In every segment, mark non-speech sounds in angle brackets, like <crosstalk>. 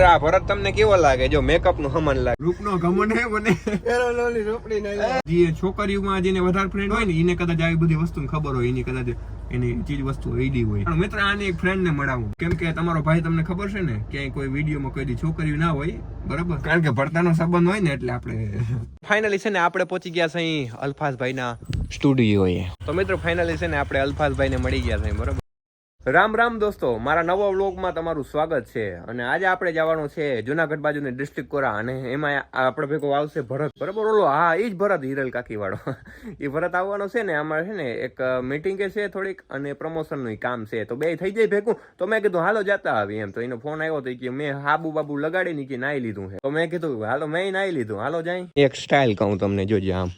આ ભરત તમને કેવો લાગે? જો મેકઅપનું હમન લાગે. રૂપનો ગમન હે મને. રોપડી નહીં જે છોકરીઓમાં જેને વધારે ફ્રેન્ડ હોય ને એને કદાચ આવી બધી વસ્તુની ખબર હોય એની કદાચ એની ચીજ વસ્તુ એડી હોય. પણ મિત્ર આને એક ફ્રેન્ડ ને મળાવું. કેમ કે તમારો ભાઈ તમને ખબર છે ને ક્યાંય કોઈ વિડીયોમાં કોઈ છોકરી છોકરીઓ ના હોય બરાબર? કારણ કે ભરતાનો સંબંધ હોય ને એટલે આપણે ફાઇનલી છે ને આપણે પહોંચી ગયા છે અહીં ના સ્ટુડિયોએ તો મિત્રો ફાઇનલી છે ને આપણે અલ્ફાઝભાઈ ને મળી ગયા છે બરોબર? રામ રામ દોસ્તો, મારા નવા વ્લોગમાં તમારું સ્વાગત છે. અને આજે આપણે જવાનું છે જુનાગઢ બાજુની ડિસ્ટ્રિક્ટ કોરા અને એમાં આપણે ભેગો આવશે ભરત. બરોબર? ઓલો, હા એ જ ભરત હિરલ કાકી વાળો એ ભરત આવવાનો છે ને, આમાં છે ને એક મિટિંગે છે થોડીક અને પ્રમોશનનું કામ છે. તો બે થઈ જાય ભેગું. તો મેં કીધું, હાલો, જતા આવી. એમ, તો એનો ફોન આવ્યો તો કે, મેં હાબુ બાબુ લગાડી કે નાઈ લીધું છે. તો મેં કીધું, હાલો, મેં નાઈ લીધું. હાલો, જાય. એક સ્ટાઇલ કહું તમને, જોજે આમ.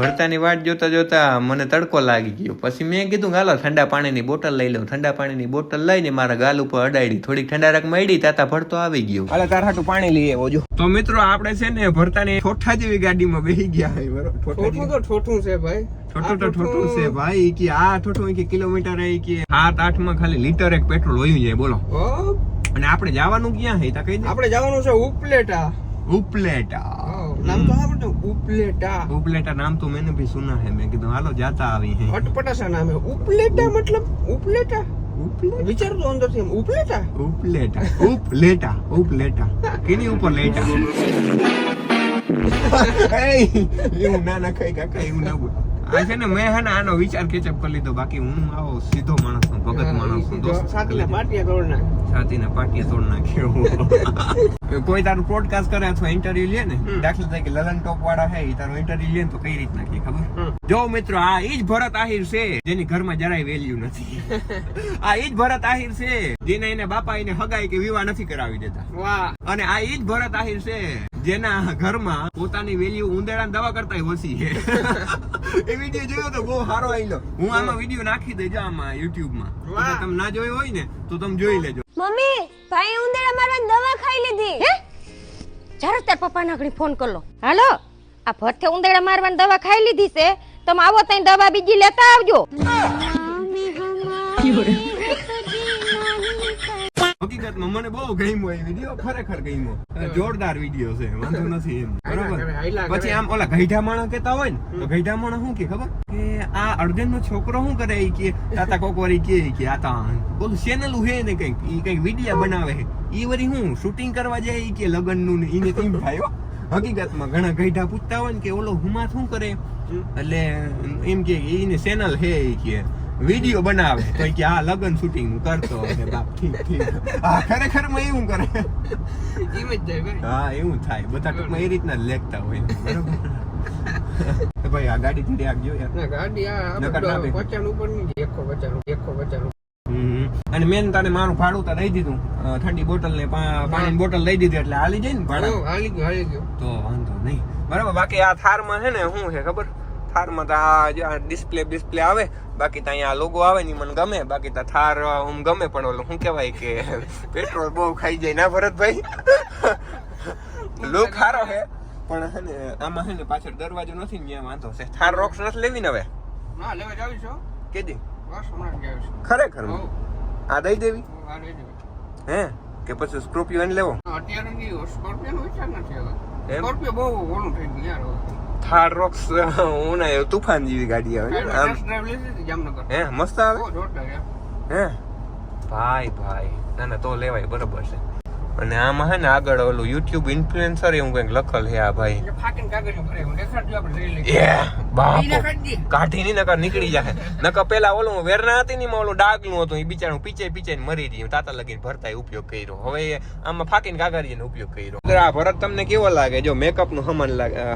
ભરતાની વાટ જોતા જોતા મને તડકો લાગી ગયો. પછી મેં કીધું ગાલો ઠંડા પાણીની બોટલ લઈ લઉં. ઠંડા પાણીની બોટલ લઈને મારા ગાલ ઉપર અડાડી. થોડીક ઠંડા મળી તાતા ભરતો આવી ગયો. હાલે તાર હાટું પાણી લઈ આવો જો. તો મિત્રો આપણે છે ને ભરતાની ઠોઠા જેવી ગાડીમાં બેસી ગયા હોય બરોબર? ઠોઠું તો ઠોઠું છે ભાઈ. ઠોઠું તો ઠોઠું છે ભાઈ કે આ ઠોઠું કે કિલોમીટર એ કે સાત આઠમાં ખાલી લીટર એક પેટ્રોલ વયું જાય બોલો. અને આપણે જવાનું ક્યાં હે તા કઈ આપણે જવાનું છે ઉપલેટા. ઉપલેટા. ઓ, નામ તો સાંભળ્યું ને? ઉપલેટા ઉપલેટા નામ તો मैंने भी सुना है मैं કીધું હાલો જાતા આવી હે અટપટા નામ હે ઉપલેટા મતલબ ઉપલેટા ઉપલે વિચાર તો અંદર થી ઉપલેટા ઉપલેટા ઉપલેટા ઉપલેટા કેની ઉપર લેટા <laughs> એય, એવું ના ના કઈ કાકા એવું ના બોલ આ છે ને મેં હે ને આનો વિચાર કેચઅપ કરી લીધો બાકી હું આવો સીધો માણસ છું ભગત માણસ છું દોસ્ત સાથીના પાટિયા તોડ નાખ છાતીના પાટિયા તોડ નાખ્યો કોઈ તારું પોડકાસ્ટ કરે અથવા ઇન્ટરવ્યુ લે ને દાખલા તરીકે લલન ટોપ વાળા હે એ તારું ઇન્ટરવ્યુ લે તો કઈ રીતના કે ખબર? જો મિત્રો આ ઈ જ ભરત આહિર છે જેની ઘરમાં જરાય વેલ્યુ નથી. <laughs> આ ઈ જ ભરત આહિર છે જેને એને બાપા એને હગાઈ કે વિવાહ નથી કરાવી દેતા. વાહ. અને આ ઈ જ ભરત આહિર છે જેના ઘરમાં પોતાની વેલ્યુ ઉંદેડા દવા કરતા ઓછી છે. <laughs> એ વીડિયો જોયો તો બહુ સારો આવેલો હું આમાં વીડિયો નાખી દેજો આમાં યુટ્યુબમાં. વાહ. તમે ના જોયો હોય ને તો તમે જોઈ લેજો. મમ્મી ભાઈ ઉંદરા મારવાની દવા ખાઈ લીધી. હે? ચાલો તાર પપ્પા આગળ ફોન કર લો. હાલો. આ ભરથે ઉંદરડા મારવાની દવા ખાઈ લીધી છે. તમે આવો તઈ દવા બીજી લેતા આવજો. હકીકતમાં મને બહુ ગમ્યો એ વીડિયો ખરેખર ગમ્યો. જોરદાર વીડિયો છે વાંધો નથી એમ. બરોબર. પછી આમ ઓલા ગઈઢા માણસ કેતા હોય ને તો ગઈઢા માણસ શું કે ખબર? કે આ અર્જુન નો છોકરો શું કરે કે તાતા કોકવારી કે કે આ તા બોલું ચેનલ હે ને કંઈક ઈ કંઈક વીડિયો બનાવે છે ઈ વરી હું શૂટિંગ કરવા જાય કે લગનનું ને ઈને તેમ થાય હો. હકીકતમાં ઘણા ગઈઢા પૂછતા હોય ને કે ઓલો હુમા શું કરે? એટલે એમ કે ઈને ચેનલ હે એ કે. વીડિયો બનાવે. કોઈ કે આ લગન શૂટિંગ કરતો અને બાપ ઠીક ઠીક. આ ખરેખરમાં એવું કરે. એમ જ ભાઈ. હા એવું થાય. બધા ટૂંકમાં એ રીતના જ લેખતા હોય. બરોબર? ભાઈ આ ગાડી થી આગજો યાર. ગાડી આ ના. પચાસ ઉપરની એકો પચાસ એકો પચાસ અને મેન તને મારું ભાડું તો દઈ દીધું. ઠંડી બોટલ ને પાણી બોટલ લઈ દીધી એટલે હાલી જાય ને ભાડું. હાલી ગયો હાલી ગયો. તો વાંધો નહીં. બરાબર? બાકી આ થારમાં છે ને શું છે ખબર? થારમાં તો આ ડિસ્પ્લે ડિસ્પ્લે આવે. બાકી ત્યાં આ લોગો આવે ને મને ગમે. બાકી તો થાર હું ગમે પણ ઓલું શું કહેવાય કે પેટ્રોલ બહુ ખાઈ જાય ના ભરતભાઈ લુક સારો છે. પણ હે ને આમાં છે ને પાછળ દરવાજો નથી ને વાંધો છે. થાર રોક્સ નથી લેવી ને હવે? ના લેવા જાવી છો કેદી ખરેખર આ દઈ દેવી. હે? કે પછી સ્કોર્પિયો લેવો? અત્યારે ની સ્કોર્પિયો વિચાર નથી સ્કોર્પિયો બહુ ઓલું થઈ ગયું યાર. થાર રોક્સ હું તુફાન જેવી ગાડી આવે. આમ જામનગર. હે મસ્ત આવે. હે? ભાઈ ભાઈ. ના ના તો લેવાય બરોબર છે. અને આમાં હે ને આગળ ઓલું યુટ્યુબ ઇન્ફ્લુએન્સર એવું કંઈક લખલ હે આ ભાઈ. એ કાઢી ની નકર નીકળી જાય નકર પેલા ઓલું વેરના હતી ને ઓલું ડાગલું હતું એ બિચારું પીચે પીચે મરી રહ્યું તાતા લગીને ભરતા ઉપયોગ કર્યો. હવે આમાં ફાકીને કાગળિયાનો ઉપયોગ કર્યો. આ ભરત તમને કેવો લાગે? જો મેકઅપનું હમન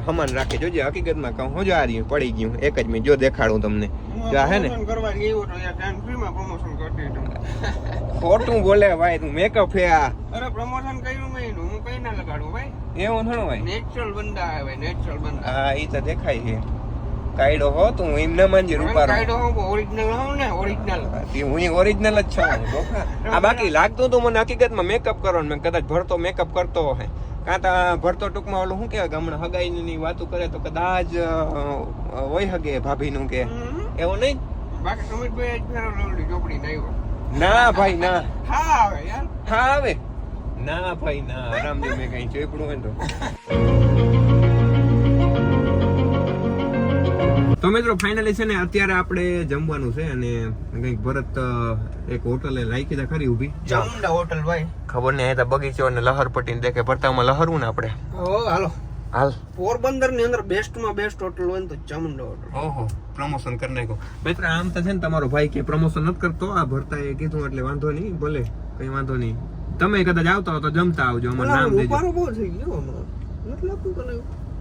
હમન રાખે. જોજે હકીકતમાં કહું હું જો આ રહ્યું પડી ગયું. એક જ મેં જો દેખાડું તમને. જો હે ને. ખોટું બોલે ભાઈ તું મેકઅપ હે આ. અરે પ્રમોશન કર્યું મેં એનું. હું કઈ ના લગાડું ભાઈ? એવું થોડું ભાઈ નેચરલ બંદા આવે નેચરલ બંદા. હા ઈ તો દેખાય છે. કાયડો હો તું એમ ન માનજે રૂપારો. કાયડો હું ઓરિજિનલ હો ને ઓરિજિનલ હું ઓરિજિનલ જ છું હું આ બાકી લાગતું તું મને હકીકતમાં મેકઅપ કરો મેં કદાચ ભરતો મેકઅપ કરતો હે કાં તો ભરતો ટૂંકમાં ઓલું શું કહેવાય કે હમણાં હગાઈની વાતો કરે તો કદાચ હોય હગે ભાભીનું કે. એવું નહીં? બાકી સુમિતભાઈ ચોપડી નહીં ના ભાઈ ના. હા આવે યાર. હા આવે. ના ભાઈ ના. આરામથી મેં કઈ ચોપડું હોય ને તો. તો મિત્રો ફાઇનલી છે ને અત્યારે આપણે જમવાનું છે અને કંઈક ભરત એક હોટલે રાખી દે ખરી ઊભી. ચામુંડા હોટલ ભાઈ. ખબર નહીં તો બગીચો અને લહર પટ્ટી દેખે ભરતામાં લહરવું ને આપણે. ઓ હાલો. હાલ. પોરબંદરની અંદર બેસ્ટમાં બેસ્ટ હોટલ હોય ને તો ચામુંડા હોટલ. ઓહો પ્રમોશન કરી નાખો મિત્ર આમ તો છે ને તમારો ભાઈ કે પ્રમોશન નથી કરતો. આ ભરતા એ કીધું એટલે વાંધો નહીં. ભલે કઈ વાંધો નહીં. તમે કદાચ આવતા હો તો જમતા આવજો અમારું નામ દેજો રૂપારો બહુ થઈ ગયો હમણાં. તને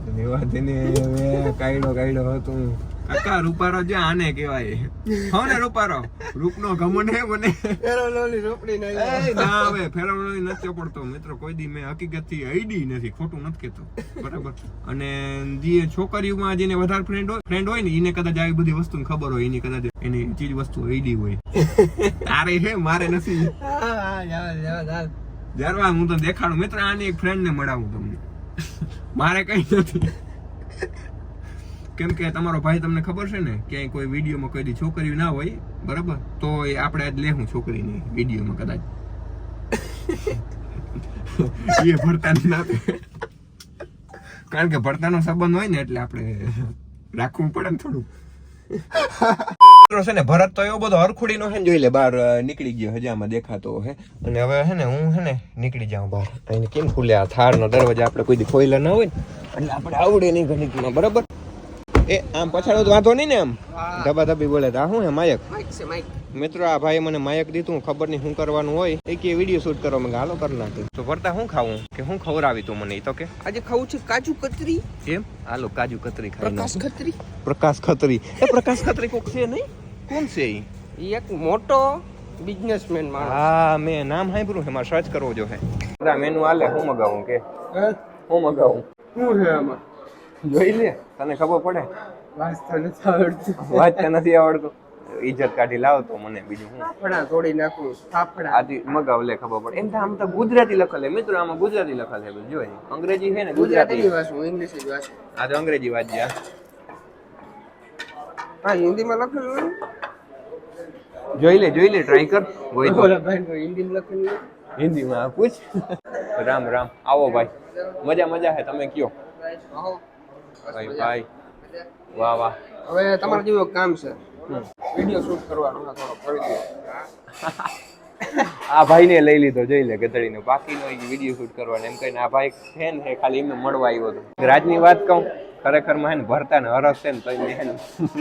એની વાત એને હવે કાયડો કાયડો હતું. કાકા રૂપારો જો આને કહેવાય. હો ને રૂપારો રૂપનો હે મને ફેરો રોપડી નહીં ના હવે ફેરવવાનો નથી પડતો. મિત્રો કોઈ દી મેં હકીકતથી આઈડી નથી ખોટું નથી કહેતો. બરાબર? અને જે છોકરીઓમાં જેને વધારે ફ્રેન્ડ હોય ફ્રેન્ડ હોય ને એને કદાચ આવી બધી વસ્તુની ખબર હોય એની કદાચ એની ચીજ વસ્તુ આઈડી હોય. તારે હે મારે નથી. હા. જ્યારે હું તો દેખાડું. મિત્ર આની એક ફ્રેન્ડ ને મળાવું તમને. મારે કઈ નથી. કેમ કે તમારો ભાઈ તમને ખબર છે ને ક્યાંય કોઈ વિડીયોમાં કોઈ દી છોકરીઓ ના હોય બરાબર? તો એ આપણે આજ લેહું છોકરીની વિડીયોમાં કદાચ. <laughs> એ ભરતા ના કારણ કે ભરતાનો સંબંધ હોય ને એટલે આપણે રાખવું પડે ને થોડું. <laughs> છે ને ભરત તો એવો બધો હરખુડીનો છે ને જોઈ લે બહાર નીકળી ગયો હજામાં દેખાતો હે. અને હવે છે ને હું છે ને નીકળી જાઉં બહાર. અહીં કેમ ખુલે આ થાળનો દરવાજા આપણે કોઈ ખોઈલા ના હોય ને? એટલે આપણે આવડે નહીં ઘણીકમાં બરાબર? એ આમ પછાડો તો વાંધો નહીં ને આમ? ધબા ધબી બોલે તા આ શું હે માયક? માઈક મિત્રો આ ભાઈ મને માયક દીધું ખબર નહીં શું કરવાનું હોય. એ કે વીડિયો શૂટ કરો મેં હાલો કરી નાખ્યું તો ભરતા શું ખાવું? કે હું ખવડાવી તું મને? એ તો કે આજે ખાવું છે કાજુ કતરી. એમ હાલો કાજુ કતરી ખાઈ પ્રકાશ કતરી પ્રકાશ ખત્રી. એ પ્રકાશ ખત્રી કોક છે નહીં? કોણ છે ઈ? ઈ એક મોટો બિઝનેસમેન માણસ. હા મેં નામ સાંભળ્યું છે મારે સર્ચ કરવો જો હે. બધા મેનુ આલે હું મગાવું કે? હું મગાવું? શું છે આમાં? જોઈ લે તને ખબર પડે? વાંચતા નથી આવડતું. વાંચતા નથી આવડતું. ઇજ્જત કાઢી લાવ તો મને બીજું હું. ફાફડા તોડી નાખું ફાફડા આથી મગાવ લે ખબર પડે. એમ તો આમ તો ગુજરાતી લખેલ. મિત્રો આમાં ગુજરાતી લખેલ છે જો અંગ્રેજી છે ને ગુજરાતી. વાંચું ઇંગ્લિશ જ વાંચું આ તો અંગ્રેજી વાંચ્યા હા. હિન્દીમાં લખેલું જોઈ લે જોઈ લે ટ્રાય કર. હોય તો. હિન્દીમાં લખેલું. હિન્દીમાં પૂછ. રામ રામ. આવો ભાઈ. મજા મજા હે તમે કયો? આવો. ભાઈ ભાઈ. વાહ વાહ. હવે તમારે જેવું કામ છે. વીડિયો શૂટ કરવાનો થોડો કરી આ ભાઈને લઈ લીધો જોઈ લે ગધડીનો. બાકીનો વીડિયો શૂટ કરવાનો. એમ કહીને આ ભાઈ ફેન છે ખાલી એમને મળવા આવ્યો હતો રાજની વાત કહું ખરેખરમાં એને ભરતા ને હરસ છે ને તો એને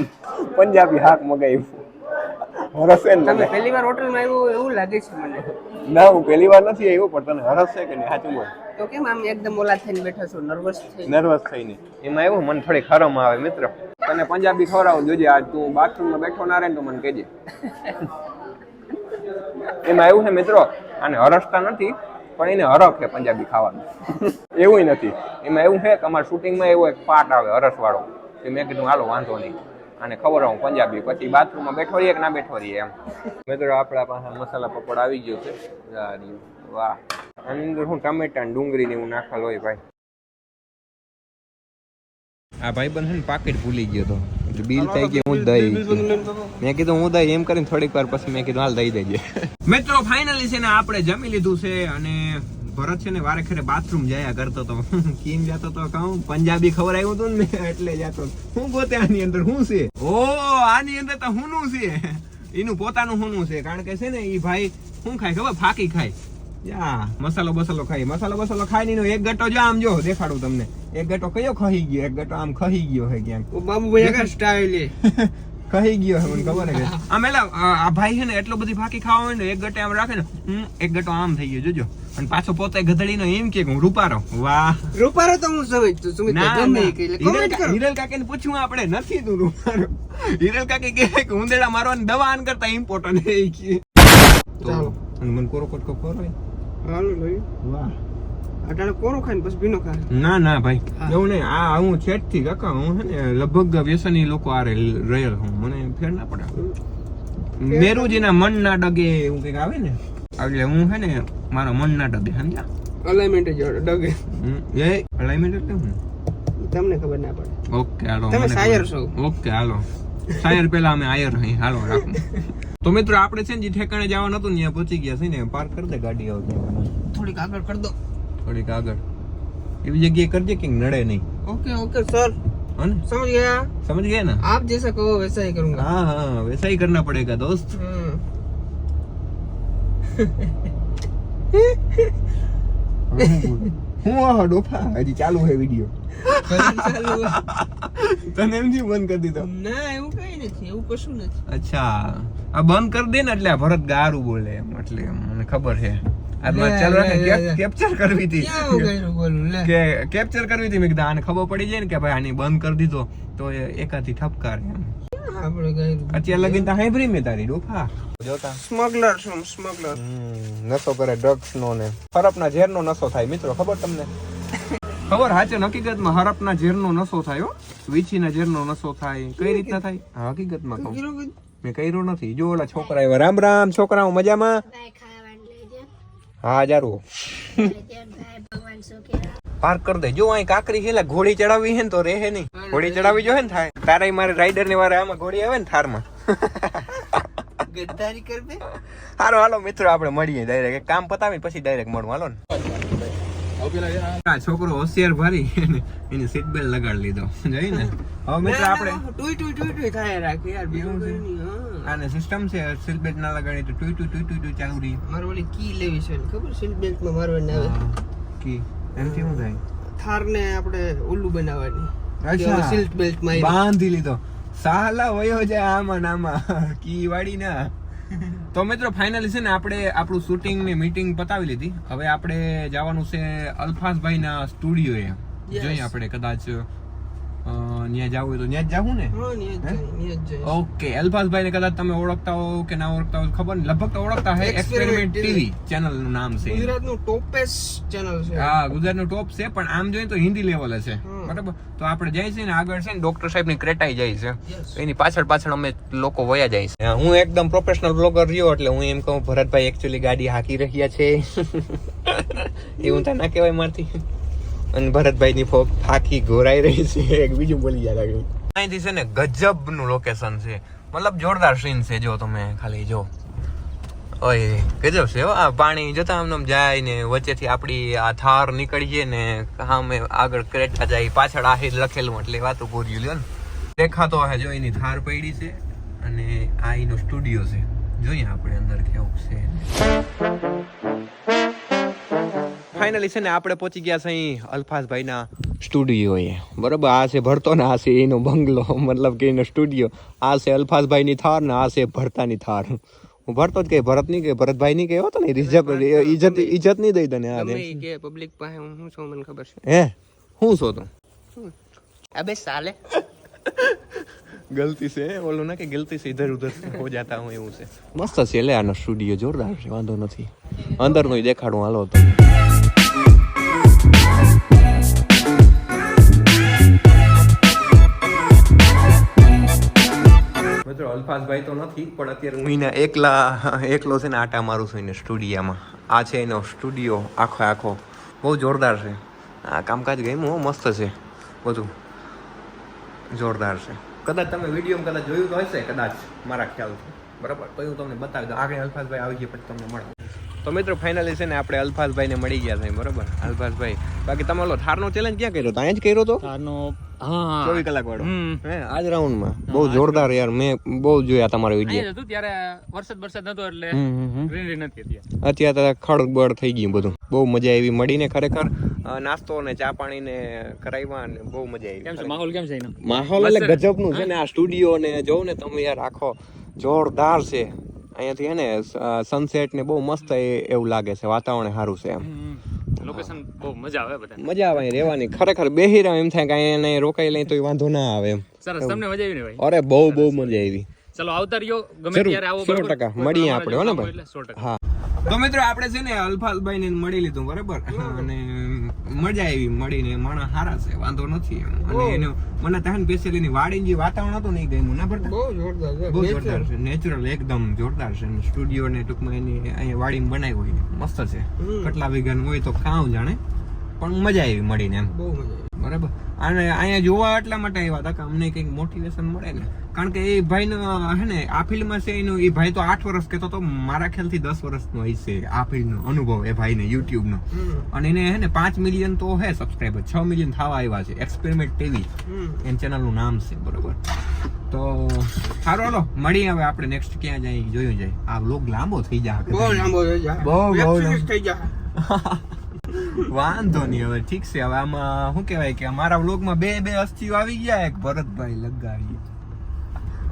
<laughs> પંજાબી હાક મગાવ્યું. હરસ છે ને તમે પહેલી વાર હોટલમાં આવ્યું એવું લાગે છે મને. ના હું પહેલી વાર નથી આવ્યો પણ તને હરસ છે કે નહીં સાચું બોલ. તો કેમ આમ એકદમ ઓલા થઈને બેઠો છો? નર્વસ થઈ નર્વસ થઈને. એમાં એવું મને થોડી ખરમ આવે મિત્ર. તને પંજાબી ખવડાવું જોજે આજ તું બાથરૂમમાં બેઠો ના રહે તો મને કહેજે. <laughs> એમાં એવું છે મિત્રો આને હરસતા નથી પણ એને હરખ છે પંજાબી ખાવાનું. <laughs> એવું નથી. એમાં એવું છે કે અમારા શૂટિંગમાં એવો એક પાર્ટ આવે હરસવાળો કે મેં કીધું હાલો વાંધો નહીં. અને ખબર હું પંજાબી. પછી બાથરૂમમાં બેઠો રહીએ કે ના બેઠો રહીએ એમ. <laughs> મિત્રો આપણા પાસે મસાલા પકોડ આવી ગયો છે. વાહ. આની અંદર હું ટામેટા ડુંગળી ને એવું નાખેલ હોય ભાઈ. આ ભાઈ બંધ ને પાકેટ ભૂલી ગયો તો. બિલ થઈ ગયું હું દઈ મેં કીધું હું દઈ એમ કરીને થોડીક વાર પછી મેં કીધું હાલ દઈ દેજે. <laughs> મિત્રો ફાઇનલી છે ને આપણે જમી લીધું છે અને ભરત છે ને વારે ખરે બાથરૂમ જાયા કરતો તો. <laughs> કેમ જતો તો કહું પંજાબી ખબર આવ્યું હતું ને મેં એટલે જતો. હું ગોતે આની અંદર શું છે? ઓ આની અંદર તો હુંનું છે. <laughs> એનું પોતાનું હુંનું છે. કારણ કે છે ને એ ભાઈ શું ખાય ખબર? ફાકી ખાય. યા મસાલો બસાલો ખાઈ મસાલો બસાલો ખાય નહીં એક ગટો જો આમ જો દેખાડું તમને. એક ગટો કયો ખહી ગયો? એક ગટો આમ ખહી ગયો હે ક્યાંક. બાબુ ભાઈ આગળ સ્ટાઇલ એ. <laughs> કહી ગયો હે મને ખબર હે આમ એલા આ ભાઈ છે ને એટલો બધી ફાકી ખાવા હોય ને એક ગટે આમ રાખે ને એક ગટો આમ થઈ ગયો જોજો. અને પાછો પોતે ગધડીનો એમ કે હું રૂપારો. વાહ. રૂપારો તો હું સમજ તું સુમિત ના ગમે ના. કા- કરો. હિરલ કાકાને પૂછ્યું આપણે નથી તું રૂપારો. હિરલ કાકી કહે કે ઉંદેડા મારવાની દવા આન કરતા ઇમ્પોર્ટન્ટ એ કે ચાલો. અને મને કોરો કોટકો કોરો હાલો વાહ. અટાણે કોરો ખાઈને પછી ભીનો ખાય. ના ના ભાઈ. એવું નહીં. આ હું છેટથી કાકા હું છે ને લગભગ વ્યસની લોકો આરે રહેલ હું. મને ફેર ના પડે. મેરુજીના મન ના ડગે એવું કંઈક આવે ને? એટલે હું છે ને મારો મન ના ડગે સમજ્યા? અલાઇમેન્ટ જ ડગે. એ અલાઇમેન્ટ એટલે હું? તમને ખબર ના પડે. ઓકે હાલો તમે શાયર છો. ઓકે હાલો. શાયર પેલા અમે આયર હઈ. હાલો રાખું. <laughs> તો મિત્રો આપણે છે ને જે ઠેકાણે જવાનું હતું ને ત્યાં પહોંચી ગયા છે ને પાર્ક કરી દે ગાડી હવે થોડીક આગળ કર દો થોડીક આગળ એવી જગ્યાએ કરજે કે નડે નહીં ओके ओके सर હને समझ गया સમજ ગયા ને आप जैसा कहो वैसा ही करूंगा हाँ हाँ वैसा ही करना पड़ेगा दोस्त हम्म, હું આ ડોફા હજી ચાલુ છે વિડિયો <laughs> ફરી એમ તને બંધ કરી દીધો? ના એવું કઈ નથી એવું કશું નથી. અચ્છા આ બંધ કરી દે ને એટલે ભરત ગારું બોલે એમ એટલે મને ખબર છે. કેપ્ચર કરવી હતી. ક્યાં આવું કર્યું બોલું લે. કે કેપ્ચર કરવી હતી મેં કીધું આને ખબર પડી જાય ને કે ભાઈ આની બંધ કરી દીધો તો એકાથી ઠપકાર અત્યારે લગીન તો હાઈબ્રી મેં તારી ડોફા. જોતા? સ્મગલર છું સ્મગલર નશો કરે ડ્રગ્સ નો ને. ફરપના ઝેર નો નશો થાય મિત્રો ખબર તમને? ખબર હાચે હકીકતમાં હરપના ઝેરનો નશો થાય હો. વીછીના ઝેરનો નશો થાય. કઈ રીતના થાય? હા, હકીકતમાં કહું મેં કર્યો નથી. જો ઓલા છોકરા આવ્યા. રામ રામ છોકરાઓ મજામાં? હા જારું પાર્ક કરી દે. જો અહીં કાકરી છે ઘોડી ચડાવી હે ને તો રહે નહીં. ઘોડી ચડાવી જો ને થાય. તારે મારે રાઈડરની વારે આમાં ઘોડી આવે ને થારમાં. ગદ્દારી કર દે. હાલો હાલો મિત્રો આપણે મળીએ. ડાયરેક્ટ કામ પતાવીને પછી ડાયરેક્ટ મળવું હાલો ને. આ છોકરો હોશિયાર ભરી એને એની સીટ બેલ્ટ લગાડી લીધો. જોઈ ને? હવે મિત્ર આપણે ટુઈ ટુઈ ટુઈ ટુઈ થાય રાખે યાર બીજું કઈ નહીં આને સિસ્ટમ છે સીટ બેલ્ટ ના લગાડી તો ટુઈ ટુઈ ટુઈ ટુઈ ટુઈ ચાલુ રહી. મારે ઓલી કી લેવી છે ખબર સીટ બેલ્ટમાં મારવાની આવે? કી. એમથી હું થાય? થાર ને આપણે ઓલું બનાવવાની. અચ્છા. સીટ બેલ્ટમાં બાંધી લીધો. સાલા વયો જાય આમાં નામાં કી વાળી ના તો મિત્રો ફાઇનલી છે ને આપણે આપણું શૂટિંગની મીટિંગ પતાવી લીધી. હવે આપણે જવાનું છે અલ્ફાઝભાઈ ના સ્ટુડિયો એ જોઈએ આપણે કદાચ ત્યાં જવું હોય તો ન્યા જ જાવું ને? ને ને ઓકે અલ્પાસભાઈ ને કદાચ તમે ઓળખતા હો કે ના ઓળખતા હો ખબર નહીં. લગભગ તો ઓળખતા હે એક્સપેરિમેન્ટ ટીવી ચેનલનું નામ છે. ગુજરાતનું ટોપેસ્ટ ચેનલ છે. હા ગુજરાતનું ટોપ છે પણ આમ જોઈએ તો હિન્દી લેવલે છે. બરાબર? તો આપણે જઈએ છીએ ને આગળ છે ને ડોક્ટર સાહેબની ક્રેટાઈ જાય છે. એની પાછળ પાછળ અમે લોકો વયા જાય છે. હું એકદમ પ્રોફેશનલ બ્લોગર રહ્યો એટલે હું એમ કહું ભરતભાઈ એકચ્યુઅલી ગાડી હાકી રહ્યા છે. <laughs> એવું તો ના કહેવાય મારથી. અને ભરતભાઈ ની ફોક હાકી ઘોરાઈ રહી છે. એક બીજું બોલી જાય લાગે. અહીંથી છે ને ગજબનું લોકેશન છે. મતલબ જોરદાર સીન છે, જો તમે ખાલી જો. ઓય, ગજબ છે આ પાણી જતા આમ આમ જાય ને વચ્ચેથી આપણી આ થાર નીકળીએ ને સામે આગળ ક્રેટા જાય, પાછળ આ લખેલું એટલે વાતો પૂરી લ્યો ને. દેખાતો હે જો એની થાર પડી છે અને આ એનો સ્ટુડિયો છે. જોઈએ આપણે અંદર કેવું છે. ફાઇનલી છે ને આપણે પહોંચી ગયા છે અહીં અલ્ફાઝભાઈના સ્ટુડિયોએ. બરાબર આ છે ભરતો ને આ છે એનો બંગલો. <laughs> મતલબ કે એનો સ્ટુડિયો. આ છે અલ્ફાઝભાઈની થાર ને આ છે ભરતાની થાર. હું ભરતો જ કે ભરત નહીં કે ભરતભાઈ નહીં કહેવાતો ને? રિઝર્વ ઇજ્જત ઇજ્જત નહીં દઈ તને આ કે પબ્લિક પાસે હું શું છું મને ખબર છે. હે? હું છો તું? અબે સાલે. ગલતી છે ઓલું ના કે ગલતી છે ઇધર ઉધર હો જાતા હું એવું છે. મસ્ત છે લે આનો સ્ટુડિયો જોરદાર છે વાંધો નથી. અંદરનું દેખાડું હાલો તો. મિત્રો અલ્ફાઝભાઈ તો નથી પણ અત્યારે હું એના એકલા એકલો છે ને આટા મારું છું એને સ્ટુડિયામાં. આ છે એનો સ્ટુડિયો આખો આખો. બહુ જોરદાર છે. આ કામકાજ ગમ્યું હો મસ્ત છે. બધું જોરદાર છે. કદાચ તમે વિડીયોમાં કદાચ જોયું તો હશે કદાચ મારા ખ્યાલથી. બરાબર? તો હું તમને બતાવી દઉં. આગળ અલ્ફાઝભાઈ આવી ગયા પછી તમને મળે. તો મિત્રો ફાઇનલી છે ને આપણે અલ્ફાઝભાઈને મળી ગયા છે બરાબર? અલ્ફાઝભાઈ બાકી તમે ઓલો થારનો ચેલેન્જ ક્યાં કર્યો? તો અહીંયા જ કર્યો તો? તારનો હા. ચોવીસ કલાક વાળો આજ રાઉન્ડમાં બહુ જોરદાર યાર. મેં બહુ જોયા તમારા વીડિયો. હતું ત્યારે વરસાદ વરસાદ નતો એટલે ગ્રીનરી નથી અત્યારે. અત્યારે તો ખડબડ થઈ ગયું બધું. બહુ મજા આવી મળીને ખરેખર. નાસ્તો ને ચા પાણી ને કરાવ્યા ને બહુ મજા કેમ છે? માહોલ કેમ છે માહોલ એટલે ગજબનું છે ને આ સ્ટુડિયો ને જોઉં ને તમે યાર આખો જોરદાર છે. અહીંયાથી હે ને સનસેટ ને બહુ મસ્ત એવું લાગે છે. વાતાવરણ સારું છે એમ. લોકેશન બહુ મજા આવે બધા મજા આવે રહેવાની. ખરેખર બેહી રહ્યો એમ થાય કે એને રોકાઈ લઈ તો વાંધો ના આવે એમ. સરસ તમને મજા આવી ને ભાઈ? અરે બહુ બહુ મજા આવી. ચલો આવતા રહ્યો. ગમે ત્યારે આવો સો બરાબર? ટકા. કોઈ મળીએ પણ આપણે, હો ને ભાઈ? હા. તો મિત્રો આપણે છે ને અલ્ફાલભાઈ ને મળી લીધું બરાબર? અને મજા આવી મળીને માણસ સારા છે વાંધો નથી અને એને મને તહન પેસેલી એની વાડી જે વાતાવરણ હતું નહીં ગયું ના પડતા બહુ જોરદાર છે બહુ જોરદાર છે નેચરલ એકદમ જોરદાર છે. સ્ટુડિયો ને ટૂંકમાં એની અહીંયા વાડી બનાવી હોય મસ્ત છે. કેટલા વીઘાનું હોય તો કાં જાણે પણ મજા આવી મળીને એમ. બહુ મજા બરાબર? અને અહીંયા જોવા એટલા માટે આવ્યા હતા કે અમને કંઈક મોટિવેશન મળે ને. કારણ કે એ ભાઈનો હે ને આ ફિલ્ડમાં છે એનું એ ભાઈ તો આઠ વર્ષ કહેતો તો મારા ખ્યાલથી દસ વર્ષનો હશે આ ફિલ્ડનો અનુભવ એ ભાઈને યુટ્યુબનો. અને એને હે ને પાંચ મિલિયન તો હે સબસ્ક્રાઈબર છ મિલિયન થવા આવ્યા છે એક્સપેરિમેન્ટ ટીવી એમ ચેનલનું નામ છે બરોબર? તો સારું હાલો મળીએ હવે આપણે નેક્સ્ટ ક્યાં જાય જોયું જાય. આ વ્લોગ લાંબો થઈ જાય બહુ લાંબો થઈ જાય બહુ, બહુ. થઈ જાય <laughs> વાંધો નહીં હવે, ઠીક છે. હવે આમાં, શું કહેવાય કે, અમારા વ્લોગમાં બે બે અસ્થિઓ આવી ગયા. એક ભરતભાઈ લગાવી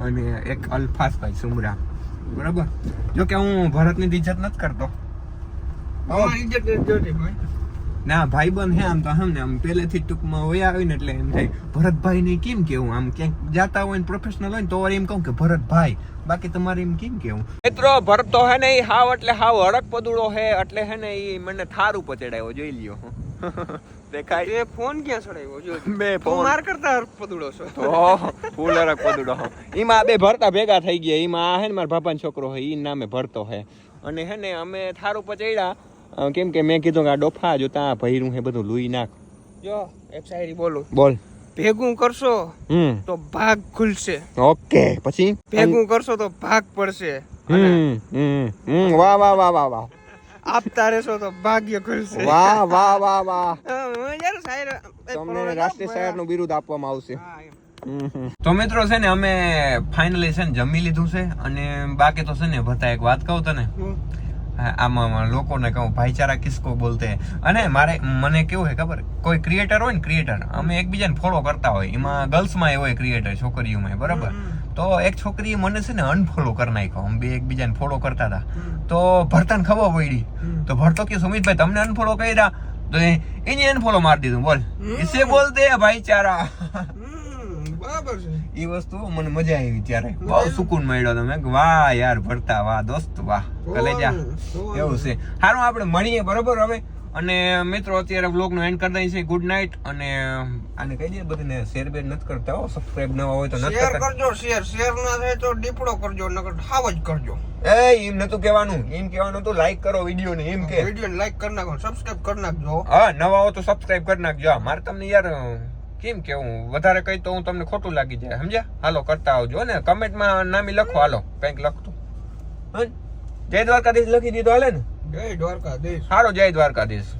અને એક અલ્ફાસભાઈ સુમરા. બરાબર? જો કે હું ભરતની ઇજ્જત નથી કરતો. ઇજ્જત જોતી ભાઈ બંધ હે આમ તો હમ ને આમ પહેલેથી ટૂંકમાં હોય આવે ને એટલે એમ થાય. ભરતભાઈ ને કેમ કેવું? આમ ક્યાંક જાતા હોય ને પ્રોફેશનલ હોય ને તો એમ કહું કે ભરતભાઈ બાકી તમારે એમ કેમ કેવું? મિત્રો ભરત તો હે ને એ હાવ એટલે હાવ હડક પદુડો હે એટલે હે ને એ મને થાર ઉપર ચડાવ્યો જોઈ લ્યો. <laughs> દેખાય? એ ફોન ક્યાં ચડાવ્યો જો બે ફોન. માર કરતા પદુડો છો. <laughs> ઓહ, ફૂલ હરક પદુડો. એમાં બે ભરતા ભેગા થઈ ગયા. એમાં હે ને મારા બાપાનો છોકરો હે ઈ નામે ભરતો હે. અને હે ને અમે થાર ઉપર ચડ્યા કેમ કે મેં કીધું કે આ ડોફા જો ત્યાં ભૈરું હે બધું લુઈ નાખ. જો એક શાયરી બોલું. બોલ. ભેગું કરશો તો ભાગ ખુલશે. ઓકે પછી? ભેગું કરશો તો ભાગ પડશે. હમ હમ હમ વાહ વાહ વાહ વાહ વાહ. આપતા રહેશો તો ભાગ્ય ખુલશે. વાહ વાહ વાહ વાહ. યાર શાયર તમને રાષ્ટ્રીય શાયરનું બિરુદ આપવામાં આવશે. તો મિત્રો છે ને અમે ફાઇનલી છે ને જમી લીધું છે અને બાકી તો છે ને ભતા એક વાત કહું તને. આમાં લોકોને કહું ભાઈચારા કિસકો બોલતે. અને મારે મને કેવું છે ખબર? કોઈ ક્રિએટર હોય ને ક્રિએટર અમે એકબીજાને ફોલો કરતા હોય. એમાં ગર્લ્સમાં હોય ક્રિએટર છોકરીઓમાં બરાબર? તો એક છોકરી મને છે ને અનફોલો કરી નાખ્યો. અમે બે એકબીજાને ફોલો કરતા હતા. તો ભરતાને ખબર પડી. તો ભરતો કે સુમિતભાઈ તમને અનફોલો કર્યા? તો એ- એને અનફોલો મારી દીધું બોલ. ઇસે બોલતે ભાઈચારા. બરાબર છે. એ વસ્તુ મને મજા આવી ત્યારે. બહુ સુકૂન મળ્યો તમે. વાહ યાર ભરતા વાહ દોસ્ત વાહ. કલેજા એવું છે. સારું આપણે મળીએ બરોબર હવે? અને મિત્રો અત્યારે વ્લોગ નો એન્ડ કરી દઈએ છીએ. ગુડ નાઇટ અને આને કહી દઈએ બધીને શેર બેર નથી કરતા હો. સબસ્ક્રાઇબ ન હોય તો નથી શેર કરજો શેર શેર ના થાય તો ડીપડો કરજો નકર હાવ જ કરજો. એ એમ નતું કહેવાનું. એમ કહેવાનું તો લાઈક કરો વિડિયો ને એમ કે. વીડિયો લાઈક કરી નાખો સબસ્ક્રાઇબ કરી નાખજો. હા નવા હો તો સબસ્ક્રાઇબ કરી નાખજો. મારે તમને યાર કેમ કે હું વધારે કહી તો હું તમને ખોટું લાગી જાય સમજ્યા? હાલો કરતા આવજો ને. કમેન્ટમાં નામી લખો. હાલો કંઈક લખતું? જય દ્વારકાધીશ લખી દીધો હાલે ને? જય દ્વારકાધીશ. સારો જય દ્વારકાધીશ.